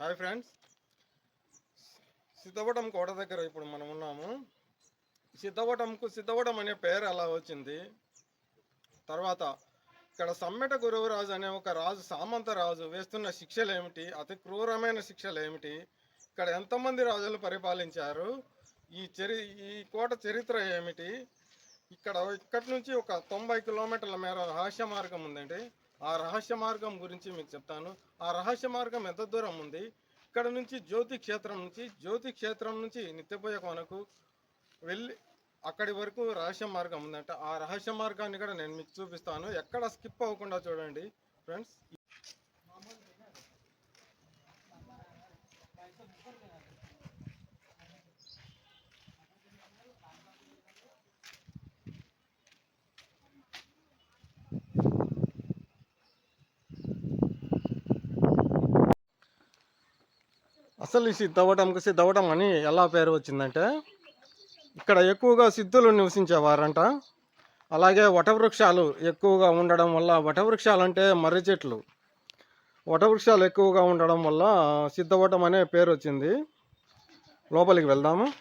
Hi friends. Siddhavatam కోట దగ్గర ఇప్పుడు మనం ఉన్నాము. సిద్ధవటంకు సిద్ధవటం అనే పేరు అలా వచ్చింది. తర్వాత ఇక్కడ సమ్మెట గురువరాజు అనే ఒక రాజు సామంత రాజు వేస్తున్న శిక్షలు ఏమిటి? అతి క్రూరమైన శిక్షలు ఏమిటి? ఇక్కడ ఎంతమంది రాజులు పరిపాలించారు? ఈ చరి ఈ కోట చరిత్ర ఏమిటి? ఇక్కడ ఇక్కడి నుంచి ఒక తొంభై కిలోమీటర్ల మేర రహస్య మార్గం ఉందండి. ఆ రహస్య మార్గం గురించి మీకు చెప్తాను. ఆ రహస్య మార్గం ఎంత దూరం ఉంది? ఇక్కడ నుంచి జ్యోతి క్షేత్రం నుంచి జ్యోతి క్షేత్రం నుంచి నిత్యపోయే కొనకు వెళ్ళి అక్కడి వరకు రహస్య మార్గం ఉందంట. ఆ రహస్య మార్గాన్ని కూడా నేను మీకు చూపిస్తాను. ఎక్కడ స్కిప్ అవ్వకుండా చూడండి ఫ్రెండ్స్. అసలు ఈ సిద్ధవటంకు సిద్ధవటం అని ఎలా పేరు వచ్చిందంటే ఇక్కడ ఎక్కువగా సిద్ధులు నివసించేవారంట. అలాగే వటవృక్షాలు ఎక్కువగా ఉండడం వల్ల వటవృక్షాలు అంటే మర్రి చెట్లు. వటవృక్షాలు ఎక్కువగా ఉండడం వల్ల సిద్ధవటం అనే పేరు వచ్చింది. లోపలికి వెళ్దాము.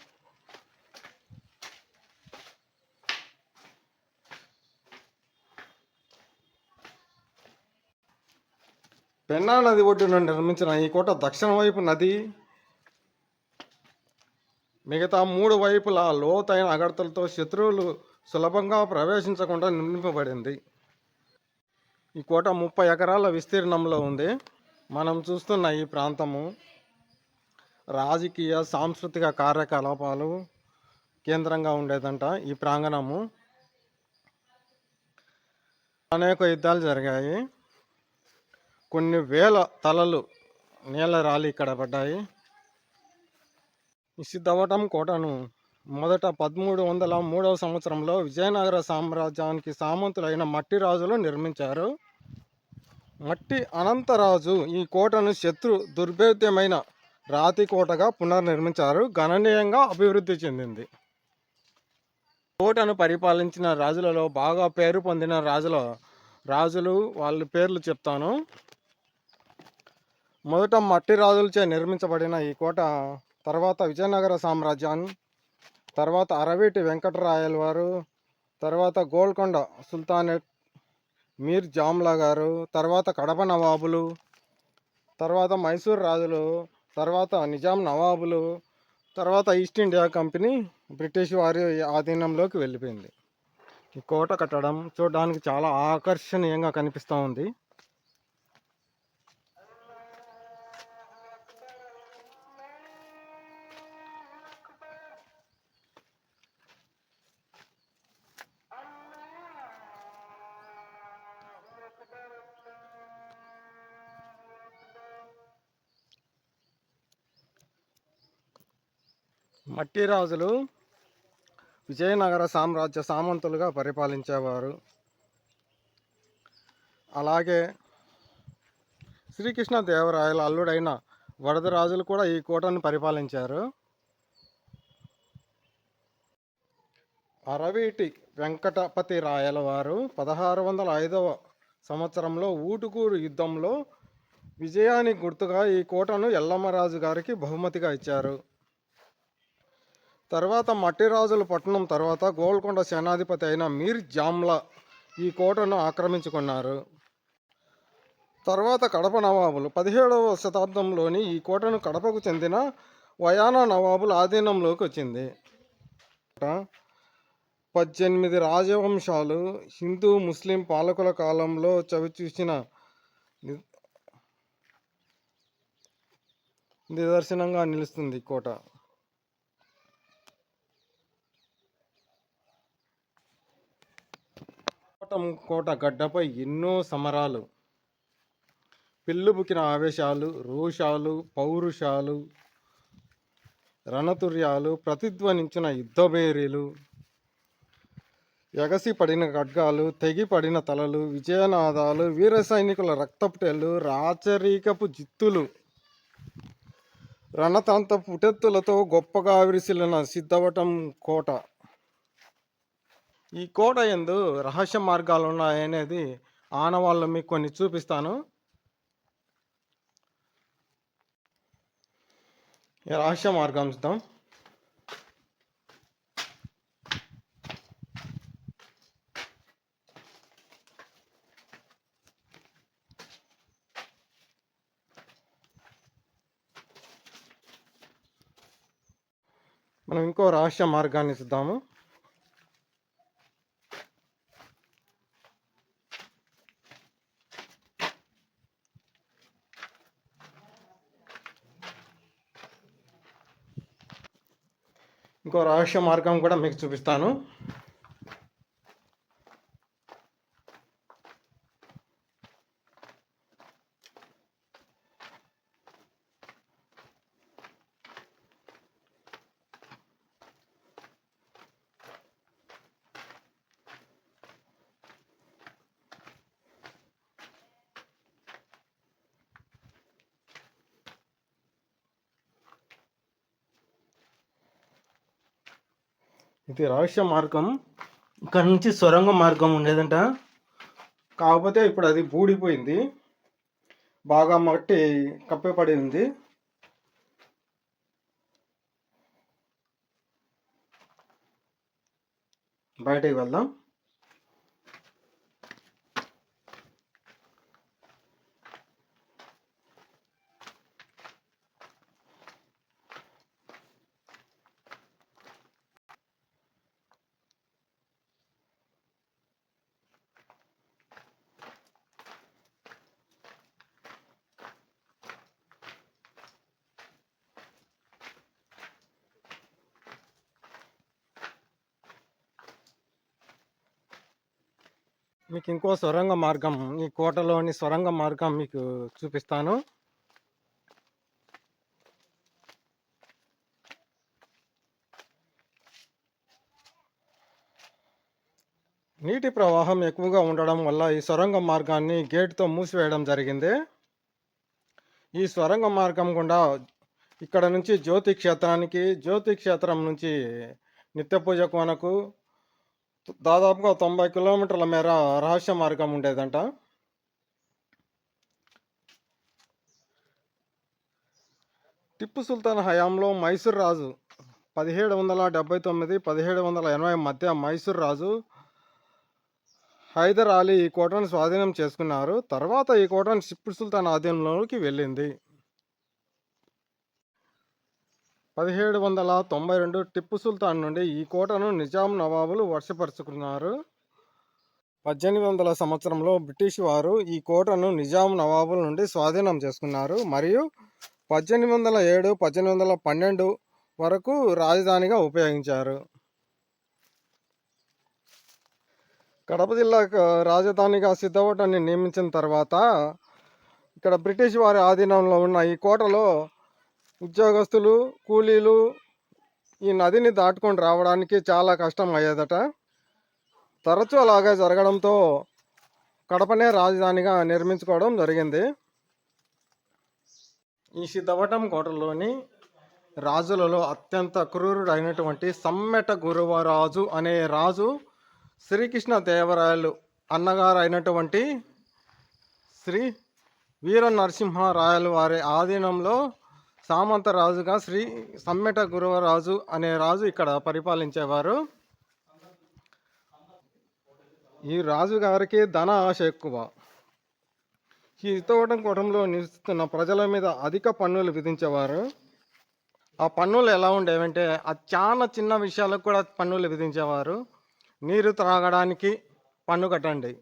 పెన్నా నది ఒడ్డున నిర్మించిన ఈ కోట దక్షిణ వైపు నది మిగతా మూడు వైపులా లోతైన అగడతలతో శత్రువులు సులభంగా ప్రవేశించకుండా నిర్మింపబడింది. ఈ కోట ముప్పై ఎకరాల విస్తీర్ణంలో ఉంది. మనం చూస్తున్న ఈ ప్రాంతము రాజకీయ సాంస్కృతిక కార్యకలాపాలు కేంద్రంగా ఉండేదంట ఈ ప్రాంగణము. అనేక యుద్ధాలు జరిగాయి. కొన్ని వేల తలలు నేల రాలి ఇక్కడ పడ్డాయి. ఈ సిద్ధవటం కోటను మొదట పదమూడు వందల మూడవ సంవత్సరంలో విజయనగర సామ్రాజ్యానికి సామంతులైన మట్టి రాజులు నిర్మించారు. మట్టి అనంతరాజు ఈ కోటను శత్రు దుర్భేద్యమైన రాతి కోటగా పునర్నిర్మించారు. గణనీయంగా అభివృద్ధి చెందింది. కోటను పరిపాలించిన రాజులలో బాగా పేరు పొందిన రాజుల రాజులు వాళ్ళ పేర్లు చెప్తాను. మొదట మట్టి రాజులచే నిర్మించబడిన ఈ కోట తర్వాత విజయనగర సామ్రాజ్యాన్ని తర్వాత అరవీటి వెంకటరాయల వారు తర్వాత గోల్కొండ సుల్తానేట్ మీర్ జామ్లా గారు తర్వాత కడప నవాబులు తర్వాత మైసూర్ రాజులు తర్వాత నిజాం నవాబులు తర్వాత ఈస్ట్ ఇండియా కంపెనీ బ్రిటిష్ వారి ఆధీనంలోకి వెళ్ళిపోయింది. ఈ కోట కట్టడం చూడడానికి చాలా ఆకర్షణీయంగా కనిపిస్తూ ఉంది. మట్టి రాజులు విజయనగర సామ్రాజ్య సామంతులుగా పరిపాలించేవారు. అలాగే శ్రీకృష్ణదేవరాయల అల్లుడైన వరదరాజులు కూడా ఈ కోటను పరిపాలించారు. అరవీటి వెంకటపతి రాయల వారు పదహారు వందల ఐదవ సంవత్సరంలో ఊటుకూరు యుద్ధంలో విజయానికి గుర్తుగా ఈ కోటను ఎల్లమ్మరాజు గారికి బహుమతిగా ఇచ్చారు. తర్వాత మట్టిరాజుల పట్టణం తర్వాత గోల్కొండ సేనాధిపతి అయిన మీర్ జామ్లా ఈ కోటను ఆక్రమించుకున్నారు. తర్వాత కడప నవాబులు. పదిహేడవ శతాబ్దంలోని ఈ కోటను కడపకు చెందిన వయానా నవాబుల ఆధీనంలోకి వచ్చింది. పద్దెనిమిది రాజవంశాలు హిందూ ముస్లిం పాలకుల కాలంలో చవిచూసిన నిదర్శనంగా నిలుస్తుంది ఈ కోట. కోటం కోట గడ్డపై ఎన్నో సమరాలు. పిల్లుబుకిన ఆవేశాలు రోషాలు పౌరుషాలు రణతుర్యాలు ప్రతిధ్వనించిన యుద్ధభేరీలు ఎగసి పడిన ఖడ్గాలు తెగి పడిన తలలు విజయనాదాలు వీర సైనికుల రక్తపుటెలు రాచరీకపు జిత్తులు రణతంత పుటెత్తులతో గొప్పగా విరిసిలిన సిద్ధవటం కోట. ఈ కోట ఎందు రహస్య మార్గాలు ఉన్నాయనేది ఆనవాళ్ళు మీకు కొన్ని చూపిస్తాను. రహస్య మార్గం చూద్దాం. మనం ఇంకో రహస్య మార్గాన్ని చూద్దాము. ఇంకో రహస్య మార్గం కూడా మీకు చూపిస్తాను. ఇది రహస్య మార్గం. ఇక్కడ నుంచి సొరంగ మార్గం ఉండేదంట. కాకపోతే ఇప్పుడు అది బూడిపోయింది. బాగా మట్టి కప్పిపడి ఉంది బయటికి వెళ్దాం. మీకు ఇంకో సొరంగ మార్గం ఈ కోటలోని సొరంగ మార్గం మీకు చూపిస్తాను. నీటి ప్రవాహం ఎక్కువగా ఉండడం వల్ల ఈ సొరంగ మార్గాన్ని గేట్తో మూసివేయడం జరిగింది. ఈ సొరంగ మార్గం గుండా ఇక్కడ నుంచి జ్యోతి క్షేత్రానికి జ్యోతి క్షేత్రం నుంచి నిత్య పూజ కోనకు దాదాపుగా తొంభై కిలోమీటర్ల మేర రహస్య మార్గం ఉండేదంట. టిప్పు సుల్తాన్ హయాంలో మైసూర్ రాజు పదిహేడు వందల డెబ్బై తొమ్మిది పదిహేడు వందల ఎనభై మధ్య మైసూర్ రాజు హైదర్ అలీ ఈ కోటను స్వాధీనం చేసుకున్నారు. తర్వాత ఈ కోటను టిప్పు సుల్తాన్ ఆధీనంలోకి వెళ్ళింది. పదిహేడు వందల తొంభై రెండు టిప్పు సుల్తాన్ నుండి ఈ కోటను నిజాం నవాబులు వర్షపరుచుకున్నారు పద్దెనిమిది వందల సంవత్సరంలో బ్రిటిష్ వారు ఈ కోటను నిజాం నవాబుల నుండి స్వాధీనం చేసుకున్నారు. మరియు పద్దెనిమిది వందల ఏడు పద్దెనిమిది వందల పన్నెండు వరకు రాజధానిగా ఉపయోగించారు. కడప జిల్లాకు రాజధానిగా సిద్ధవటాన్ని నియమించిన తర్వాత ఇక్కడ బ్రిటిష్ వారి ఆధీనంలో ఉన్న ఈ కోటలో ఉద్యోగస్తులు కూలీలు ఈ నదిని దాటుకొని రావడానికి చాలా కష్టం అయ్యేదట. తరచూ అలాగే జరగడంతో కడపనే రాజధానిగా నిర్మించుకోవడం జరిగింది. ఈ సిద్ధవటం కోటలోని రాజులలో అత్యంత క్రూరుడైనటువంటి సమ్మెట గురువరాజు అనే రాజు శ్రీకృష్ణ దేవరాయలు అన్నగారు అయినటువంటి శ్రీ వీర నరసింహరాయలు వారి ఆధీనంలో సామంత రాజుగా శ్రీ సమ్మెట గురువరాజు అనే రాజు ఇక్కడ పరిపాలించేవారు. ఈ రాజు గారికి ధన ఆశ ఎక్కువ. ఈ ఇతవటం కూటంలో నివసిస్తున్న ప్రజల మీద అధిక పన్నులు విధించేవారు. ఆ పన్నులు ఎలా ఉండేవంటే అది చాలా చిన్న విషయాలకు కూడా పన్నులు విధించేవారు. నీరు త్రాగడానికి పన్ను కట్టండి.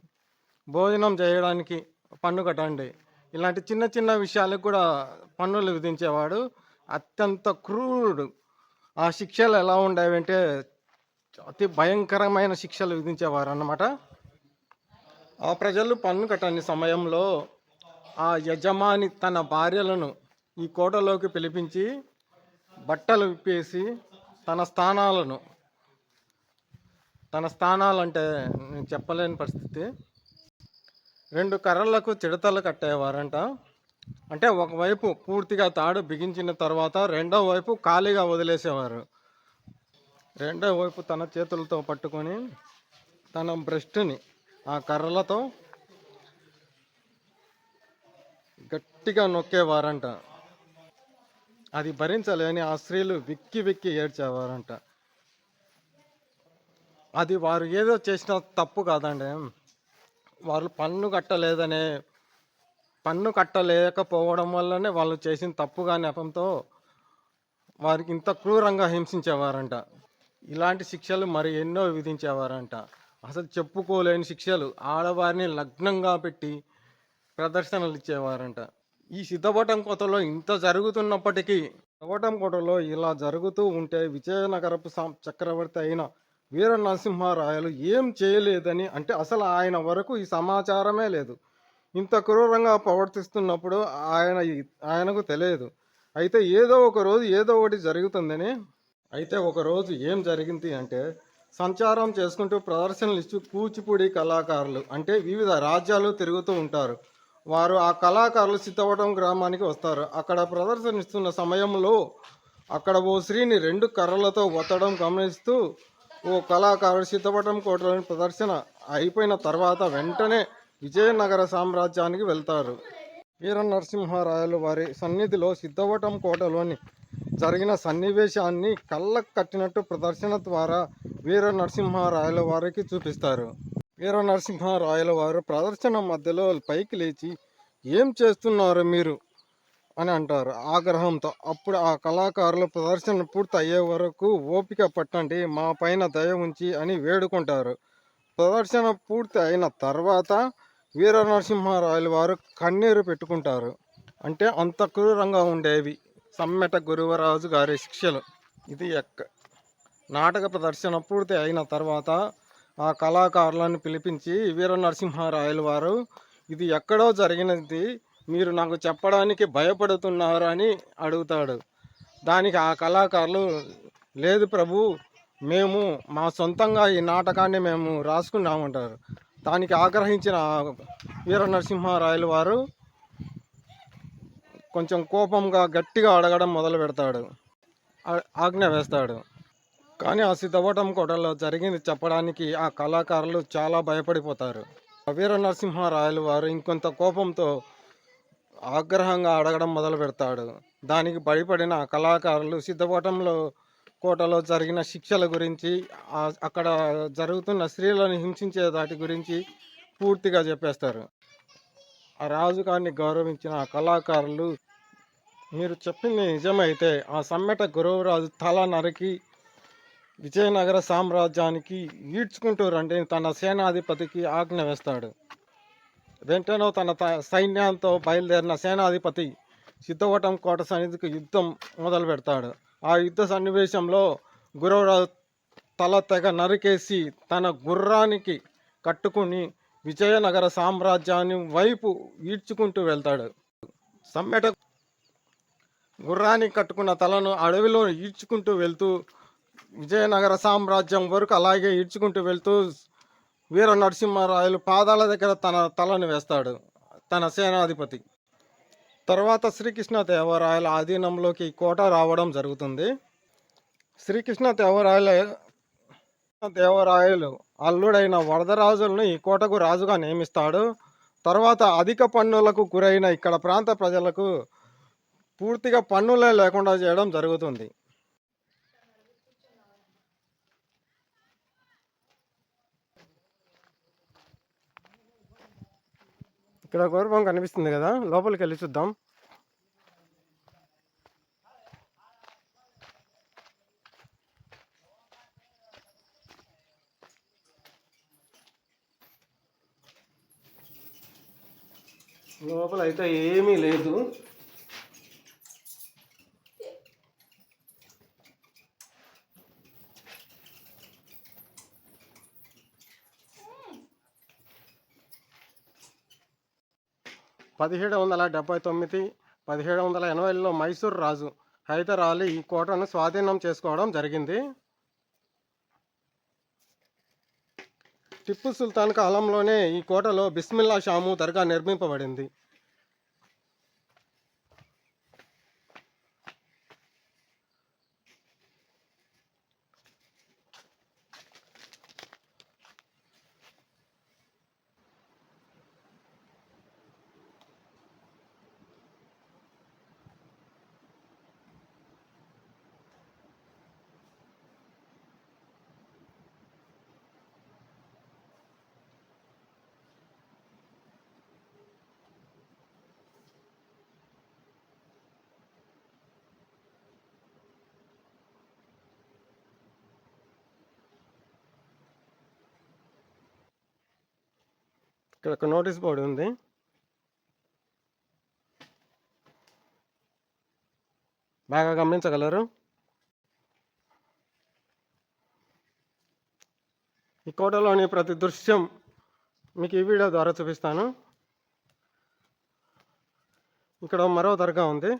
భోజనం చేయడానికి పన్ను కట్టండి. ఇలాంటి చిన్న చిన్న విషయాలకు కూడా పన్నులు విధించేవాడు అత్యంత క్రూరుడు. ఆ శిక్షలు ఎలా ఉండేవంటే అతి భయంకరమైన శిక్షలు విధించేవారు అన్నమాట ఆ ప్రజలు పన్ను కట్టని సమయంలో ఆ యజమాని తన భార్యలను ఈ కోటలోకి పిలిపించి బట్టలు విప్పేసి తన స్థానాలను తన స్థానాలు అంటే నేను చెప్పలేని పరిస్థితి. రెండు కర్రలకు చిడతలు కట్టేవారంట. అంటే ఒకవైపు పూర్తిగా తాడు బిగించిన తర్వాత రెండో వైపు ఖాళీగా వదిలేసేవారు. రెండో వైపు తన చేతులతో పట్టుకొని తన బ్రెస్ట్ని ఆ కర్రలతో గట్టిగా నొక్కేవారంట. అది భరించలేని ఆ స్త్రీలు విక్కి విక్కి ఏడ్చేవారంట. అది వారు ఏదో చేసిన తప్పు కాదండి. వాళ్ళు పన్ను కట్టలేదనే పన్ను కట్టలేకపోవడం వల్లనే వాళ్ళు చేసిన తప్పుగా నెపంతో వారికి ఇంత క్రూరంగా హింసించేవారంట. ఇలాంటి శిక్షలు మరి ఎన్నో విధించేవారంట. అసలు చెప్పుకోలేని శిక్షలు ఆడవారిని లగ్నంగా పెట్టి ప్రదర్శనలు ఇచ్చేవారంట. ఈ సిద్ధపటం కోటలో ఇంత జరుగుతున్నప్పటికీ సిద్ధపటం కోటలో ఇలా జరుగుతూ ఉంటే విజయనగరపు సం- చక్రవర్తి అయిన వీర నరసింహారాయలు ఏం చేయలేదని అంటే అసలు ఆయన వరకు ఈ సమాచారమే లేదు. ఇంత క్రూరంగా ప్రవర్తిస్తున్నప్పుడు ఆయన ఆయనకు తెలియదు. అయితే ఏదో ఒక రోజు ఏదో ఒకటి జరుగుతుందని అయితే ఒకరోజు ఏం జరిగింది అంటే సంచారం చేసుకుంటూ ప్రదర్శనలు ఇచ్చి కూచిపూడి కళాకారులు అంటే వివిధ రాజ్యాలు తిరుగుతూ ఉంటారు. వారు ఆ కళాకారులు సిద్ధవటం గ్రామానికి వస్తారు. అక్కడ ప్రదర్శన ఇస్తున్న సమయంలో అక్కడ ఓ స్త్రీని రెండు కర్రలతో ఒత్తడం గమనిస్తూ ఓ కళాకారుడు సిద్ధపటం కోటలోని ప్రదర్శన అయిపోయిన తర్వాత వెంటనే విజయనగర సామ్రాజ్యానికి వెళ్తారు. వీర నరసింహారాయలు వారి సన్నిధిలో సిద్ధవటం కోటలోని జరిగిన సన్నివేశాన్ని కళ్ళకు కట్టినట్టు ప్రదర్శన ద్వారా వీర నరసింహారాయల వారికి చూపిస్తారు. వీర నరసింహారాయల వారు ప్రదర్శన మధ్యలో పైకి లేచి ఏం చేస్తున్నారు మీరు? అని అంటారు. ఆగ్రహంతో. అప్పుడు ఆ కళాకారులు ప్రదర్శన పూర్తి అయ్యే వరకు ఓపిక పట్టండి మా పైన దయ ఉంచి అని వేడుకుంటారు. ప్రదర్శన పూర్తి అయిన తర్వాత వీర నరసింహారాయలు వారు కన్నీరు పెట్టుకుంటారు. అంటే అంత క్రూరంగా ఉండేవి. సమ్మెట గురువరాజు గారి శిక్షలు. ఇది ఎక్క. నాటక ప్రదర్శన పూర్తి అయిన తర్వాత ఆ కళాకారులను పిలిపించి వీర నరసింహారాయలు వారు ఇది ఎక్కడో జరిగినది. మీరు నాకు చెప్పడానికి భయపడుతున్నారు అని అడుగుతాడు. దానికి ఆ కళాకారులు లేదు ప్రభు మేము మా సొంతంగా ఈ నాటకాన్ని మేము రాసుకున్నామంటారు. దానికి ఆగ్రహించిన వీర నరసింహారాయలు వారు కొంచెం కోపంగా గట్టిగా అడగడం మొదలు పెడతాడు. ఆజ్ఞ వేస్తాడు. కానీ ఆ సిద్ధవటం కోటలో జరిగింది చెప్పడానికి ఆ కళాకారులు చాలా భయపడిపోతారు. వీర నరసింహారాయలు వారు ఇంకొంత కోపంతో ఆగ్రహంగా అడగడం మొదలు పెడతాడు. దానికి భయపడిన కళాకారులు సిద్ధపటంలో కోటలో జరిగిన శిక్షల గురించి అక్కడ జరుగుతున్న స్త్రీలను హింసించే దాటి గురించి పూర్తిగా చెప్పేస్తారు. ఆ రాజుగారిని గౌరవించిన ఆ కళాకారులు మీరు చెప్పింది నిజమైతే ఆ సమ్మెట గురవరాజు తల నరికి విజయనగర సామ్రాజ్యానికి ఈడ్చుకుంటూ రండి. తన సేనాధిపతికి ఆజ్ఞ వేస్తాడు. వెంటనే తన సైన్యంతో బయలుదేరిన సేనాధిపతి సిద్ధవటం కోట సన్నిధికి యుద్ధం మొదలు పెడతాడు. ఆ యుద్ధ సన్నివేశంలో గురవరాజు తల తెగ నరికేసి తన గుర్రానికి కట్టుకుని విజయనగర సామ్రాజ్యాన్ని వైపు ఈడ్చుకుంటూ వెళ్తాడు. సమ్మెట గుర్రానికి కట్టుకున్న తలను అడవిలో ఈడ్చుకుంటూ వెళ్తూ విజయనగర సామ్రాజ్యం వరకు అలాగే ఈడ్చుకుంటూ వెళ్తూ వీర నరసింహారాయలు పాదాల దగ్గర తన తలను వేస్తాడు తన సేనాధిపతి. తర్వాత శ్రీకృష్ణ దేవరాయల ఆధీనంలోకి ఈ కోట రావడం జరుగుతుంది. శ్రీకృష్ణ దేవరాయల దేవరాయలు అల్లుడైన వరదరాజులను ఈ కోటకు రాజుగా నియమిస్తాడు. తర్వాత అధిక పన్నులకు గురైన ఇక్కడ ప్రాంత ప్రజలకు పూర్తిగా పన్నులే లేకుండా చేయడం జరుగుతుంది. ఇక్కడ గౌరవం కనిపిస్తుంది కదా లోపలికి వెళ్ళి చూద్దాం. లోపల అయితే ఏమీ లేదు. పదిహేడు వందల డెబ్బై తొమ్మిది పదిహేడు వందల ఎనభైలో మైసూర్ రాజు హైదర్ అలీ ఈ కోటను స్వాధీనం చేసుకోవడం జరిగింది. టిప్పు సుల్తాన్ కాలంలోనే ఈ కోటలో బిస్మిల్లా షాము దర్గా నిర్మింపబడింది. ఇక్కడ ఒక నోటీస్ బోర్డు ఉంది. బాగా గమనించగలరు? ఈ కోటలోని ప్రతి దృశ్యం మీకు ఈ వీడియో ద్వారా చూపిస్తాను. ఇక్కడ మరో దర్గా ఉంది.